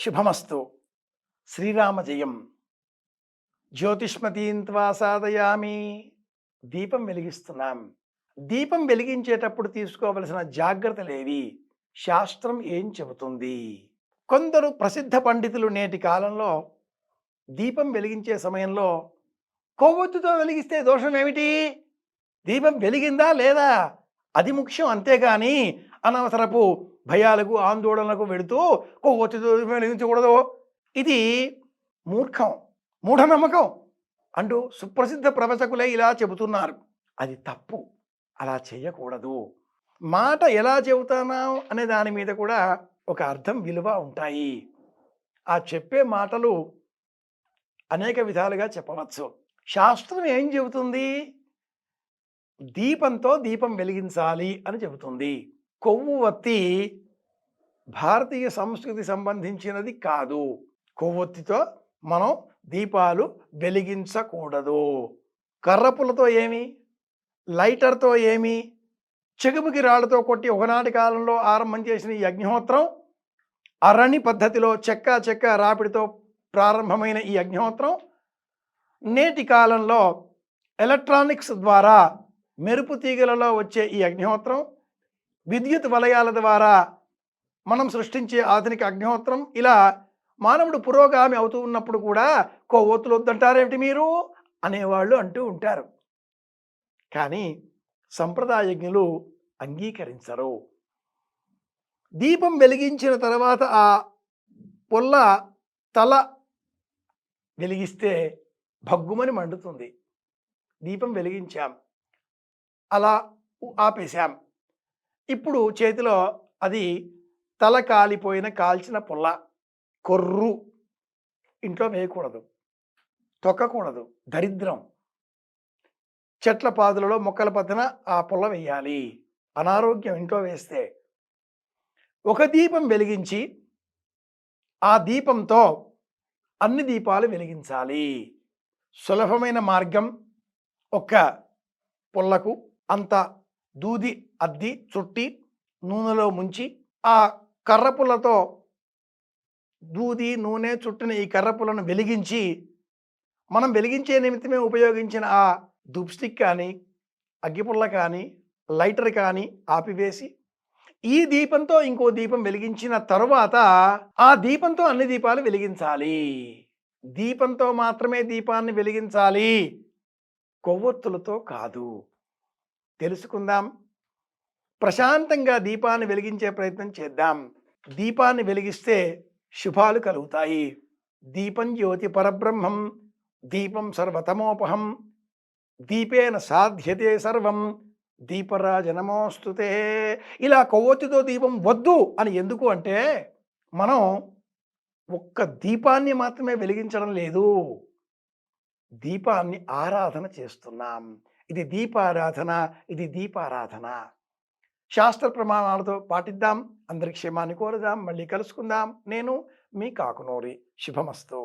శుభమస్తు. శ్రీరామ జయం జ్యోతిష్మతీంత్వా సాధయామి. దీపం వెలిగిస్తున్నాం. దీపం వెలిగించేటప్పుడు తీసుకోవలసిన జాగ్రత్తలేవి. శాస్త్రం ఏం చెబుతుంది? కొందరు ప్రసిద్ధ పండితులు నేటి కాలంలో దీపం వెలిగించే సమయంలో కొవ్వొత్తుతో వెలిగిస్తే దోషం ఏమిటి దీపం వెలిగిందా లేదా? అది ముఖ్యం అంతేగాని అనవసరపు భయాలకు ఆందోళనలకు వెళుతూ కొవ్వొత్తితో వెలిగించకూడదు ఇది మూర్ఖం మూఢనమ్మకం అంటూ సుప్రసిద్ధ ప్రవచకులే ఇలా చెబుతున్నారు. అది తప్పు అలా చేయకూడదు. మాట ఎలా చెబుతున్నాం అనే దాని మీద కూడా ఒక అర్థం విలువ ఉంటాయి. ఆ చెప్పే మాటలు అనేక విధాలుగా చెప్పవచ్చు. శాస్త్రం ఏం చెబుతుంది? దీపంతో దీపం వెలిగించాలి అని చెబుతుంది. కొవ్వు వత్తి భారతీయ సంస్కృతి సంబంధించినది కాదు. కొవ్వొత్తితో మనం దీపాలు వెలిగించకూడదు. కర్రపులతో ఏమి? లైటర్తో ఏమి? చెగుముకి రాళ్ళతో కొట్టి ఒకనాటి కాలంలో ఆరంభం చేసిన ఈ అగ్నిహోత్రం అరణి పద్ధతిలో చెక్క చెక్క రాపిడితో ప్రారంభమైన ఈ అగ్నిహోత్రం నేటి కాలంలో ఎలక్ట్రానిక్స్ ద్వారా మెరుపు తీగలలో వచ్చే ఈ అగ్నిహోత్రం విద్యుత్ వలయాల ద్వారా మనం సృష్టించే ఆధునిక అగ్నిహోత్రం. ఇలా మానవుడు పురోగామి అవుతూ ఉన్నప్పుడు కూడా కొవ్వొత్తులు వద్దంటారేమిటి మీరు? అనేవాళ్ళు అంటూ ఉంటారు. కానీ సంప్రదాయజ్ఞులు అంగీకరించరు. దీపం వెలిగించిన తర్వాత ఆ పొల్ల తల వెలిగిస్తే భగ్గుమని మండుతుంది. దీపం వెలిగించాం. అలా ఆపేశాం. ఇప్పుడు చేతిలో అది తల కాలిపోయిన కాల్చిన పుల్ల కొర్రు ఇంట్లో వేయకూడదు తొక్కకూడదు దరిద్రం. చెట్ల పాదులలో మొక్కల పద్దన ఆ పుల్ల వేయాలి అనారోగ్యం ఇంట్లో వేస్తే. ఒక దీపం వెలిగించి ఆ దీపంతో అన్ని దీపాలు వెలిగించాలి. సులభమైన మార్గం ఒక్క పుల్లకు అంత దూది అద్ది చుట్టి నూనెలో ముంచి ఆ కర్రపులతో దూది నూనె చుట్టిన ఈ కర్రపులను వెలిగించి మనం వెలిగించే నిమిత్తమే ఉపయోగించిన ఆ ధూప్ స్టిక్ కానీ అగ్గిపుల్ల కానీ లైటర్ కానీ ఆపివేసి ఈ దీపంతో ఇంకో దీపం వెలిగించిన తరువాత ఆ దీపంతో అన్ని దీపాలు వెలిగించాలి. దీపంతో మాత్రమే దీపాన్ని వెలిగించాలి. కొవ్వొత్తులతో కాదు. తెలుసుకుందాం. ప్రశాంతంగా దీపాన్ని వెలిగించే ప్రయత్నం చేద్దాం. దీపాన్ని వెలిగిస్తే శుభాలు కలుగుతాయి. దీపం జ్యోతి పరబ్రహ్మం దీపం సర్వతమోపహం దీపేన సాధ్యతే సర్వం దీపరాజ నమోస్తుతే. ఇలా కొవ్వొత్తితో దీపం వద్దు అని ఎందుకు అంటే మనం ఒక్క దీపాన్ని మాత్రమే వెలిగించడం లేదు. దీపాన్ని ఆరాధన చేస్తున్నాం. ఇది దీపారాధన ఇది దీపారాధన. శాస్త్ర ప్రమాణాలతో పాటిద్దాం అందరి క్షేమాన్ని కోరుదాం మళ్ళీ కలుసుకుందాం. నేను మీ కాకునూరి శుభమస్తు.